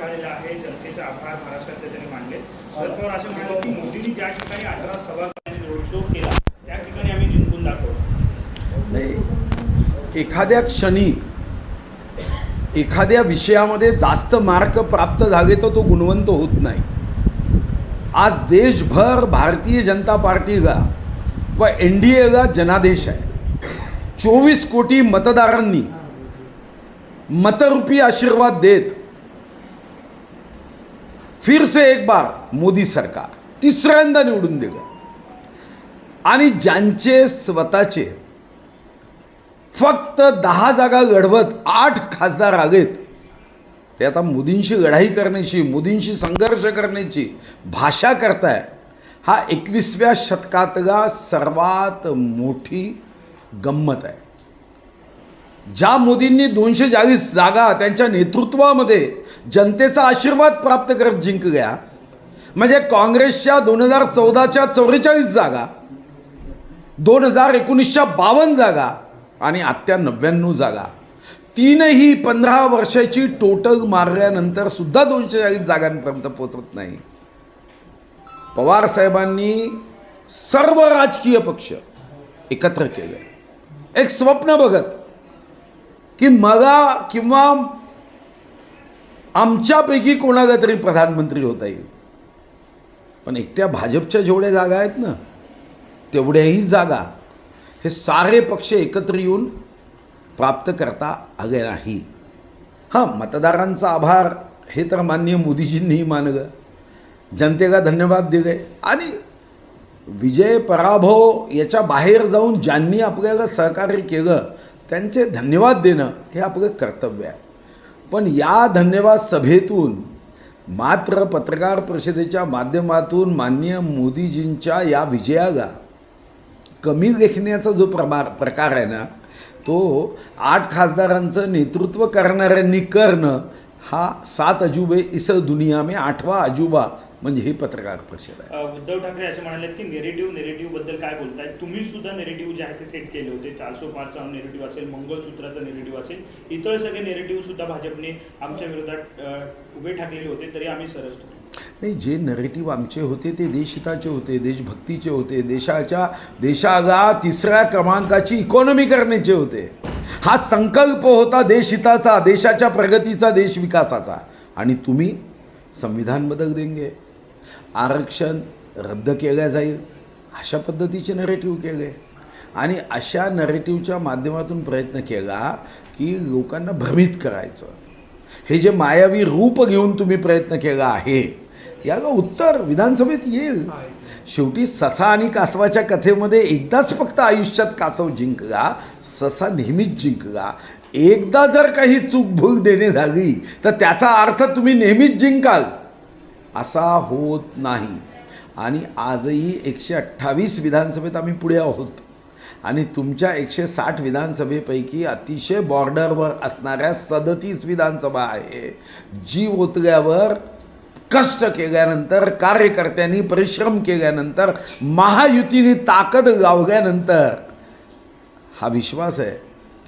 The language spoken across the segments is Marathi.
निघालेला आहे जनतेचे आभार. महाराष्ट्राचे त्यांनी मानले. शरद पवार असे म्हणाले की मोदींनी ज्या ठिकाणी अठरा सभा रोड शो केला त्या ठिकाणी आम्ही जिंकून दाखवू. नाही. एखाद्या क्षणी एखाद्या विषयामध्ये जास्त मार्क प्राप्त झाले तर तो गुणवंत होत नाही. आज देशभर भारतीय जनता पार्टीला व एन डी एला जनादेश आहे. चोवीस कोटी मतदारांनी मतरूपी आशीर्वाद देत फिर से एक बार मोदी सरकार तिसऱ्यांदा निवडून दिलं आणि ज्यांचे स्वतःचे फक्त दहा जागा लढवत आठ खासदार आलेत ते आता मोदींशी लढाई करण्याची मोदींशी संघर्ष करण्याची भाषा करताय हा एकवीसव्या शतकातला सर्वात मोठी गंमत आहे. ज्या मोदींनी दोनशे चाळीस जागा त्यांच्या नेतृत्वामध्ये जनतेचा आशीर्वाद प्राप्त करत जिंकल्या म्हणजे काँग्रेसच्या दोन हजार चौदाच्या चौवेचाळीस जागा दोन हजार एकोणीसच्या बावन्न जागा आणि आत्ता नव्याण्णव जागा. तीनही पंधरा वर्षाची टोटल मारल्यानंतर सुद्धा दोनशे चाळीस जागांपर्यंत पोचत नाही. पवार साहेबांनी सर्व राजकीय पक्ष एकत्र केले. एक स्वप्न बघत की मला किंवा आमच्यापैकी कोणाला तरी प्रधानमंत्री होता येईल. पण एकट्या भाजपच्या जेवढ्या जागा आहेत ना तेवढ्याही जागा हे सारे पक्ष एकत्र येऊन प्राप्त करता आले नाही. हां मतदारांचा आभार हे तर मान्य मोदीजींनीही मानलं. जनतेला धन्यवाद दिले. आणि विजय पराभव याच्या बाहेर जाऊन ज्यांनी आपल्याला सहकार्य केलं त्यांचे धन्यवाद देणं हे आपलं कर्तव्य आहे. पण या धन्यवाद सभेतून मात्र पत्रकार परिषदेच्या माध्यमातून माननीय मोदीजींच्या या विजयाला कमी लेखण्याचा जो प्रमार प्रकार आहे ना तो आठ खासदारांचं नेतृत्व करणाऱ्यांनी करणं हा सात अजूबे इस दुनिया में आठवा अजूबा म्हणजे ही पत्रकार परिषद आहे. उद्धव ठाकरे असे म्हणाले की नेरेटिव्ह नेरेटिव्हबद्दल काय बोलताय? तुम्ही सुद्धा नेरेटिव्ह जे आहे ते सेट केले होते. चारशे पाचचा नेरेटिव्ह असेल मंगळसूत्राचा नेरेटिव्ह असेल इतर सगळे नेरेटिव्ह सुद्धा भाजपने आमच्या विरोधात उभे ठाकलेले होते तरी आम्ही सरस होतो नाही जे नरेटिव्ह आमचे होते ते देशहिताचे होते देशभक्तीचे होते देशाच्या देशाला तिसऱ्या क्रमांकाची इकॉनॉमी करण्याचे होते. हा संकल्प होता देशहिताचा देशाच्या प्रगतीचा देश विकासाचा आणि तुम्ही संविधान बदल देंगे. आरक्षण रद्द केलं जाईल अशा पद्धतीचे नरेटिव्ह केले. आणि अशा नरेटिव्हच्या माध्यमातून प्रयत्न केला की लोकांना भ्रमित करायचं. हे जे मायावी रूप घेऊन तुम्ही प्रयत्न केला आहे याला उत्तर विधानसभेत येईल. शेवटी ससा आणि कासवाच्या कथेमध्ये एकदाच फक्त आयुष्यात कासव जिंकला ससा नेहमीच जिंकला. एकदा जर काही चूक भूक देणे झाली तर त्याचा अर्थ तुम्ही नेहमीच जिंकाल. असा होत नाही. आणि आजही एकशे अठ्ठावीस विधानसभेत आम्ही पुढे आहोत. आणि तुमच्या एकशे साठ विधानसभेपैकी अतिशय बॉर्डरवर असणाऱ्या सदतीस विधानसभा आहे. जी ओतल्यावर कष्ट केल्यानंतर कार्यकर्त्यांनी परिश्रम केल्यानंतर महायुतीने ताकद गावल्यानंतर हा विश्वास आहे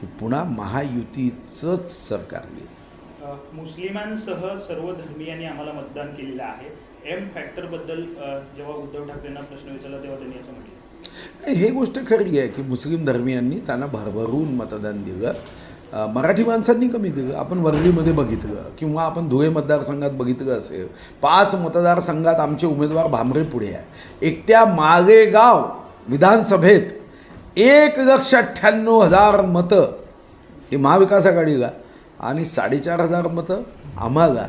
की पुन्हा महायुतीचंच सरकार येईल मुस्लिमांसह सर्व धर्मियांनी आम्हाला मतदान केलेलं आहे. एम फॅक्टरबद्दल जेव्हा उद्धव ठाकरेंना प्रश्न विचारला तेव्हा त्यांनी असं म्हटलं. हे गोष्ट खरी आहे की मुस्लिम धर्मियांनी त्यांना भरभरून मतदान दिलं. मराठी माणसांनी कमी दिलं. आपण वर्लीमध्ये बघितलं किंवा आपण धुळे मतदारसंघात बघितलं असेल पाच मतदारसंघात आमचे उमेदवार भांबरे पुढे आहे. एकट्या मागेगाव विधानसभेत एक लक्ष अठ्ठ्याण्णव हजार मतं हे महाविकास आघाडीला आणि साडेचार हजार मतं आम्हाला.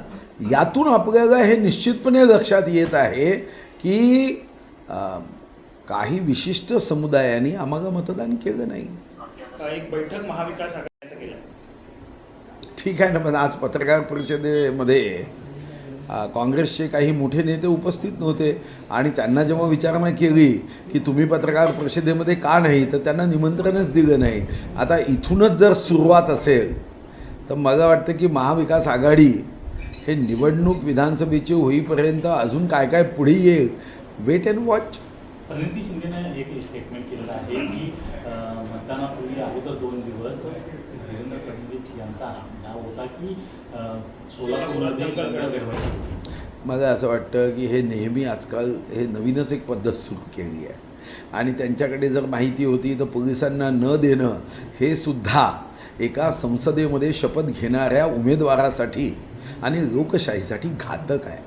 यातून आपल्याला हे निश्चितपणे लक्षात येत आहे की काही विशिष्ट समुदायांनी आम्हाला मतदान केलं नाही. एक बैठक महाविकास ठीक आहे ना पण आज पत्रकार परिषदेमध्ये काँग्रेसचे काही मोठे नेते उपस्थित नव्हते आणि त्यांना जेव्हा विचारणा केली की तुम्ही पत्रकार परिषदेमध्ये का नाही तर त्यांना निमंत्रणच दिलं नाही. आता इथूनच जर सुरुवात असेल तर मला वाटतं की महाविकास आघाडी हे निवडणूक विधानसभेची होईपर्यंत अजून काय काय पुढे येईल वेट अँड वॉच प्रणिती शिंदेने एक स्टेटमेंट केलेलं आहे की मतदानापूर्वी अगोदर दोन दिवस देवेंद्र फडणवीस यांचा नाव होता की. घडवायची मला असं वाटतं की हे नेहमी आजकाल हे नवीनच एक पद्धत सुरू केली आहे. आणि त्यांच्याकडे जर माहिती होती तर पोलिसांना न देणं हे सुद्धा एका संसदेमध्ये शपथ घेणाऱ्या उमेदवारासाठी आणि लोकशाहीसाठी घातक आहे.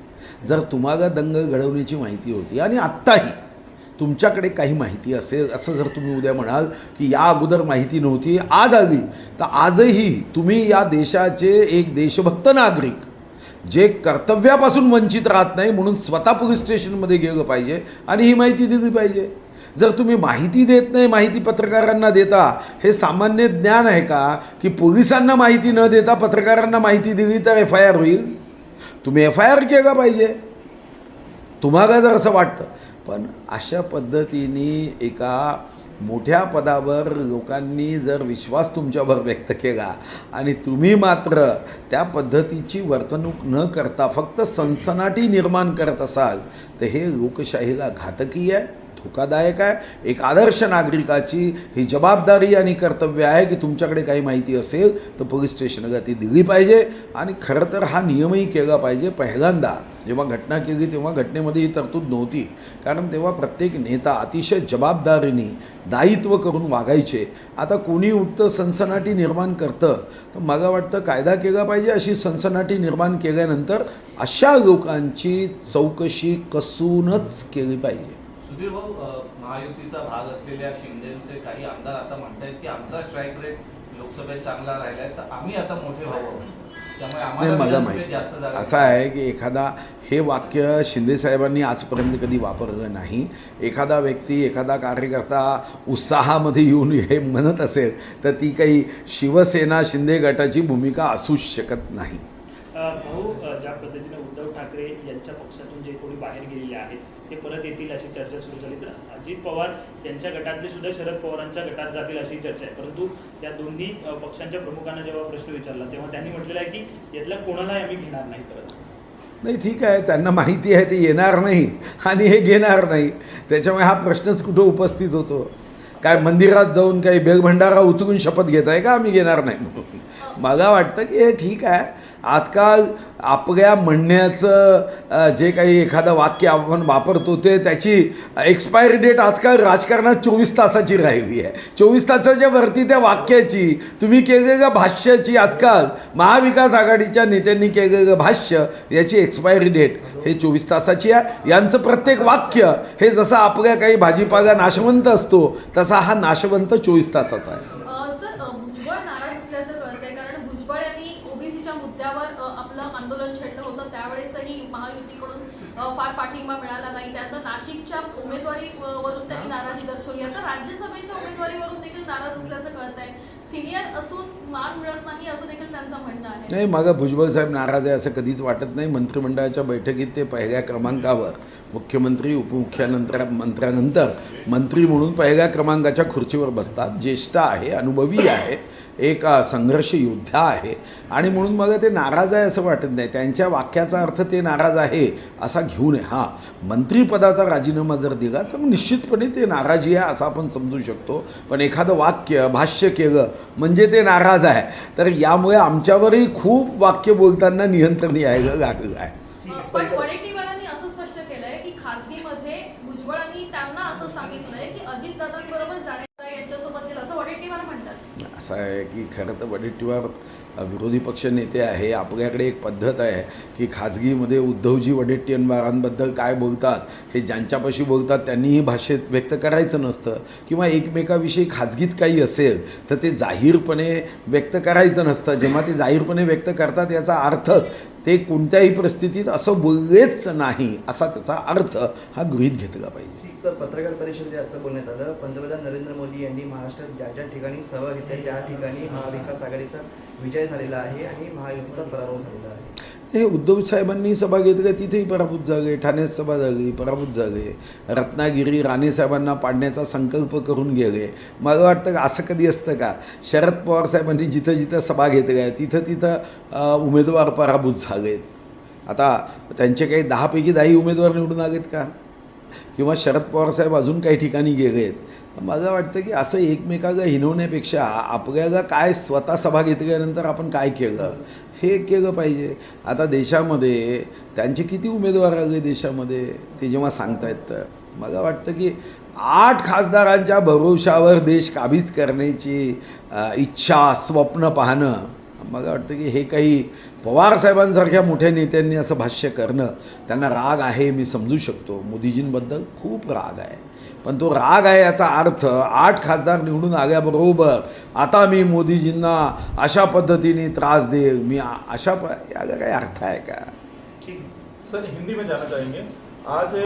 जर तुम्हाला दंग घडवण्याची माहिती होती आणि आत्ताही तुमच्याकडे काही माहिती असेल असं जर तुम्ही उद्या म्हणाल की या अगोदर माहिती नव्हती आज आली तर आजही तुम्ही या देशाचे एक देशभक्त नागरिक जे कर्तव्यापासून वंचित राहत नाही म्हणून स्वतः पोलीस स्टेशनमध्ये गेलं पाहिजे आणि ही माहिती दिली पाहिजे. जर तुम्ही माहिती देत नाही माहिती पत्रकारांना देता हे सामान्य ज्ञान आहे का? की पोलिसांना माहिती न देता पत्रकारांना माहिती दिली तर एफ आय आर होईल? तुम्ही एफ आय आर केला पाहिजे. तुम्हाला जर असं वाटतं. पण अशा पद्धतीने एका मोठ्या पदावर लोकांनी जर विश्वास तुमच्यावर व्यक्त केला आणि तुम्ही मात्र त्या पद्धतीची वर्तणूक न करता फक्त सनसनाटी निर्माण करत असाल तर हे लोकशाहीला घातकी आहे. धोकादायक आहे. एक आदर्श नागरिकाची ही जबाबदारी आणि कर्तव्य आहे की तुमच्याकडे काही माहिती असेल तर पोलीस स्टेशनला ती दिली पाहिजे. आणि खरं तर हा नियमही केला पाहिजे पहिल्यांदा. जेव्हा घटना केली तेव्हा घटनेमध्ये ही तरतूद नव्हती. कारण तेव्हा प्रत्येक नेता अतिशय जबाबदारीने दायित्व करून वागायचे. आता कोणी उठतं सनसनाटी निर्माण करतं तर मला वाटतं कायदा केला पाहिजे. अशी सनसनाटी निर्माण केल्यानंतर अशा लोकांची चौकशी कसूनच केली पाहिजे. सुधीर भाऊ महायुतीचा भाग असलेल्या शिंदेचे काही आमदार आता म्हणतायत की आमचा स्ट्राईक रेट लोकसभेत चांगला राहिलाय तर आम्ही आता मोठे व्हावं. त्यामुळे नाही आम्हाला मला माहिती असं आहे की एखादा हे वाक्य शिंदेसाहेबांनी आजपर्यंत कधी वापरलं नाही. एखादा व्यक्ती एखादा कार्यकर्ता उत्साहामध्ये येऊन हे म्हणत असेल तर ती काही शिवसेना शिंदे गटाची भूमिका असूच शकत नाही. भाऊ ज्या पद्धतीने उद्धव ठाकरे यांच्या पक्षातून जे कोणी बाहेर गेलेले आहेत ते परत येतील अशी चर्चा सुरू झाली. तर अजित पवार यांच्या गटातले सुद्धा शरद पवारांच्या गटात जातील अशी चर्चा आहे. परंतु या दोन्ही पक्षांच्या प्रमुखांना जेव्हा प्रश्न विचारला तेव्हा त्यांनी म्हटलेलं आहे की यातल्या कोणालाही आम्ही घेणार नाही परत. नाही ठीक आहे. त्यांना माहिती आहे ते येणार नाही आणि हे घेणार नाही. त्याच्यामुळे हा प्रश्नच कुठं उपस्थित होतो? काय मंदिरात जाऊन काही बेगभंडारा उचलून शपथ घेत आहे का आम्ही घेणार नाही? म्हणून मला वाटतं की हे ठीक आहे. आजकाल आपल्या म्हणण्याचं जे काही एखादं वाक्य आपण वापरतो ते त्याची एक्सपायरी डेट आजकाल राजकारणात चोवीस तासाची राहिली आहे. चोवीस तासाच्या वरती त्या वाक्याची तुम्ही केलेल्या भाष्याची आजकाल महाविकास आघाडीच्या नेत्यांनी केलेलं भाष्य याची एक्सपायरी डेट हे चोवीस तासाची आहे. यांचं प्रत्येक वाक्य हे जसं आपल्या काही भाजीपाला नाशवंत असतो तसं हा नाशवंत चोवीस तासाचा आहे. भुजबळ यांनी ओबीसीच्या मुद्द्यावर आपलं आंदोलन छेडलं होतं. त्यावेळेसही महायुतीकडून फार पाठिंबा मिळाला नाही. त्यानंतर नाशिकच्या उमेदवारी वरून त्यांनी नाराजी दर्शवली. आता राज्यसभेच्या उमेदवारीवरून देखील नाराज असल्याचं कळतंय. सिनियर असून मान मिळत नाही असं देखील त्यांचं म्हणणं आहे. नाही मग भुजबळ साहेब नाराज आहे असं कधीच वाटत नाही. मंत्रिमंडळाच्या बैठकीत ते पहिल्या क्रमांकावर मुख्यमंत्री उपमुख्यनंतर मंत्र्यानंतर मंत्री म्हणून पहिल्या क्रमांकाच्या खुर्चीवर बसतात. ज्येष्ठ आहे अनुभवी आहे एक संघर्ष योद्धा आहे. आणि म्हणून मग ते नाराज आहे असं वाटत नाही. त्यांच्या वाक्याचा अर्थ ते नाराज आहे असा घेऊ नये. हां मंत्रिपदाचा राजीनामा जर दिला तर निश्चितपणे ते नाराजी आहे असं आपण समजू शकतो. पण एखादं वाक्य भाष्य केलं म्हणजे ते नाराज आहे. तर यामुळे आमच्यावरही खूप वाक्य बोलताना नियंत्रण यायला लागलं आहे अ, पण वडेट्टीवारांनी असं स्पष्ट केलंय की खासगीमध्ये भुजबळांनी त्यांना असं सांगितलंय की अजितदादांबरोबर जाण्याचा यांच्यासोबत गेलं असं वडेट्टीवार म्हणतात असं आहे की खरं तर वडेट्टीवार विरोधी पक्ष नेते आहे. आपल्याकडे एक पद्धत आहे की खाजगीमध्ये उद्धवजी वडेट्टीवारांबद्दल काय बोलतात हे ज्यांच्यापाशी बोलतात त्यांनीही भाषेत व्यक्त करायचं नसतं किंवा एकमेकाविषयी खाजगीत काही असेल तर ते जाहीरपणे व्यक्त करायचं नसतं. जेव्हा ते जाहीरपणे व्यक्त करतात याचा अर्थच ते कोणत्याही परिस्थितीत असं बोललेच नाही असा त्याचा अर्थ हा गृहीत घेतला पाहिजे. सर पत्रकार परिषदेत असं बोलण्यात आलं पंतप्रधान नरेंद्र मोदी यांनी महाराष्ट्रात ज्या ज्या ठिकाणी सभा घेतल्या त्या ठिकाणी महाविकास आघाडीचा विजय झालेला आहे आणि महायुतीचा पराभव झालेला आहे. हे उद्धव साहेबांनी सभा घेतल्या तिथेही पराभूत झाले ठाण्यात सभा जागी पराभूत जागे. रत्नागिरी राणेसाहेबांना पाडण्याचा संकल्प करून गेले. मला वाटतं का असं कधी असतं का? शरद पवार साहेबांनी जिथं जिथं सभा घेतल्या तिथं तिथं उमेदवार पराभूत झालेत. आता त्यांचे काही दहापैकी दहाही उमेदवार निवडून आलेत का? किंवा शरद पवार साहेब अजून काही ठिकाणी गेले आहेत. मला वाटतं की असं एकमेकाला हिनवण्यापेक्षा आपल्याला काय स्वतः सभा घेतल्यानंतर आपण काय केलं? हे केलं पाहिजे. आता देशामध्ये त्यांचे किती उमेदवार आले देशामध्ये? ते जेव्हा सांगतायत तर. मला वाटतं की आठ खासदारांच्या भरोशावर देश काबीज करण्याची इच्छा स्वप्न पाहणं मला वाटतं की हे काही पवारसाहेबांसारख्या मोठ्या नेत्यांनी असं भाष्य करणं त्यांना राग आहे मी समजू शकतो. मोदीजींबद्दल खूप राग आहे. पण तो राग आहे याचा अर्थ आठ खासदार निवडून आल्याबरोबर आता मी मोदीजींना अशा पद्धतीने त्रास देईल मी अशा प याला काही अर्थ आहे का? ठीक. सर हिंदी में जाना चाहेंगे. आज